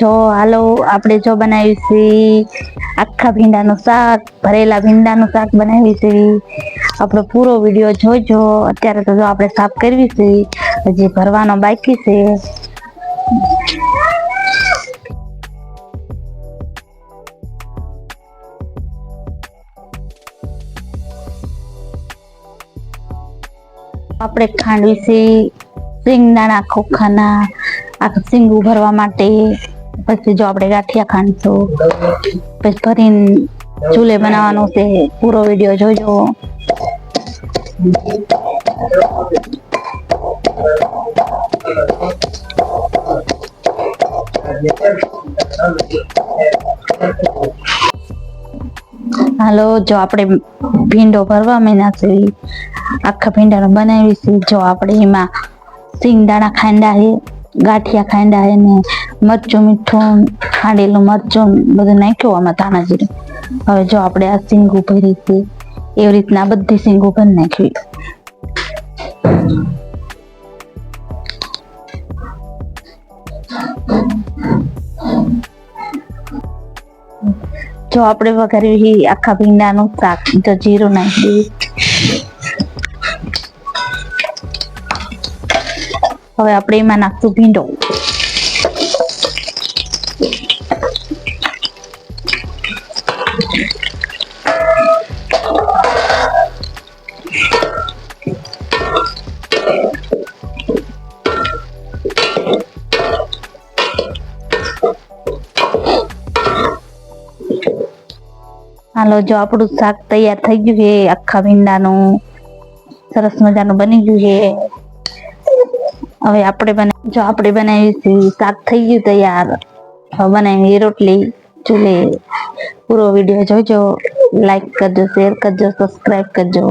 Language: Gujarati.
જો, હાલો, આપણે જો બનાવ્યું છે આખા ભીંડાનું શાક, ભરેલા ભીંડાનું શાક બનાવ્યું છે. આપણો પૂરો વીડિયો જોજો. અત્યારે તો જો આપણે સાફ કરવી છે. હજી ભરવાનો બાકી છે. આપણે ખાંડવી છે સિંગદાણા ખોખાના, આખું સિંગ ભરવા માટે. પછી જો આપણે ગાંઠિયા ખાંડશું પછી ભરીને ચૂલે બનાવવાનો છે. પૂરો વીડિયો જોજો. હાલો, જો આપણે ભીંડો ભરવા મહિના છે. આખા ભીંડાનો બનાવીશું જો આપણે એમાં સિંગદાણા ખાંડા છે. ગાંઠિયા ખાંડા એને, મરચું, મીઠું, ખાંડેલું મરચું બધું નાખ્યું આમાં ધાણા હવે જો આપણે આ સિંગું ભરી હતી એવી રીતના બધી સિંગું ભરી નાખવી. જો આપણે વઘાર્યું આખા ભીંડાનું શાક, તો જીરું નાખી હવે આપણે એમાં નાખશું ભીંડો. હાલો જો આપણું શાક તૈયાર થઈ ગયું છે, આખા ભીંડાનું. સરસ મજાનું બની ગયું છે. હવે આપણે બના, જો આપણે બનાવી છે શાક થઈ ગયું તૈયાર. હવે બનાવી રોટલી. ચૂલે પૂરો વીડિયો જોજો. લાઈક કરજો શેર કરજો સબસ્ક્રાઈબ કરજો.